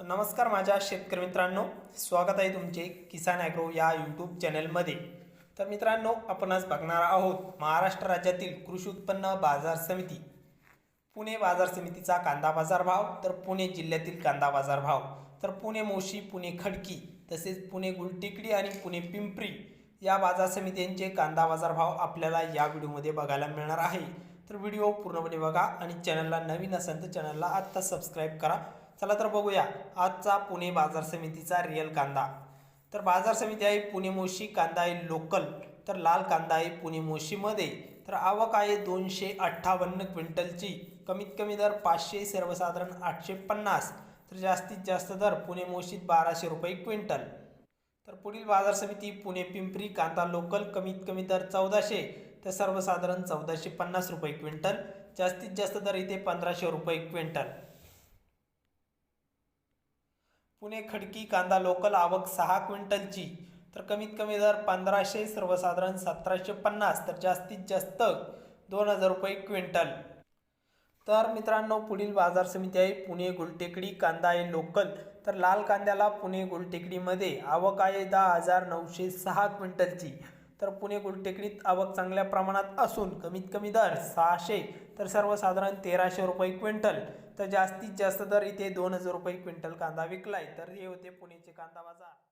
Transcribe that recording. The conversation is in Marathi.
नमस्कार माझ्या शेतकरी मित्रांनो स्वागत आहे तुमचे किसान ॲग्रो या यूट्यूब चॅनलमध्ये. तर मित्रांनो आपण आज बघणार आहोत महाराष्ट्र राज्यातील कृषी उत्पन्न बाजार समिती. पुणे बाजार समितीचा कांदा बाजार भाव तर पुणे जिल्ह्यातील कांदा बाजार भाव. तर पुणे मोशी पुणे खडकी तसेच पुणे गुलटेकडी आणि पुणे पिंपरी या बाजार समित्यांचे कांदा बाजार भाव आपल्याला या व्हिडिओमध्ये बघायला मिळणार आहे. तर व्हिडिओ पूर्णपणे बघा आणि चॅनलला नवीन असेल तर चॅनलला आत्ता सबस्क्राईब करा. चला तर बघूया. आजचा पुणे बाजार समितीचा रिअल कांदा. तर बाजार समिती आहे पुणे मोशी कांदा आहे लोकल. तर लाल कांदा आहे पुणे मोशीमध्ये तर आवक आहे दोनशे अठ्ठावन्न क्विंटलची. कमीत कमी दर पाचशे सर्वसाधारण आठशे पन्नास. तर जास्तीत जास्त दर पुणे मोशीत बाराशे रुपये क्विंटल. तर पुढील बाजार समिती पुणे पिंपरी कांदा लोकल. कमीत कमी दर चौदाशे तर सर्वसाधारण चौदाशे पन्नास रुपये क्विंटल. जास्तीत जास्त दर इथे पंधराशे रुपये क्विंटल. पुणे खडकी कांदा लोकल आवक सहा क्विंटलची. तर कमीत कमी दर पंधराशे सर्वसाधारण सतराशे पन्नास तर जास्तीत जास्त दोन हजार रुपये क्विंटल. तर मित्रांनो पुढील बाजार समिती आहे पुणे गुलटेकडी कांदा आहे लोकल. तर लाल कांद्याला पुणे गुलटेकडीमध्ये आवक आहे दहा हजार नऊशे सहा क्विंटलची. तर पुणे गुलटेकडीत आवक चांगल्या प्रमाणात असून कमीत कमी दर सहाशे तर सर्वसाधारण तेराशे रुपये क्विंटल. तर जास्तीत जास्त दर इथे दोन हजार रुपये क्विंटल कांदा विकलाय. तर हे होते पुणेचे कांदा बाजार.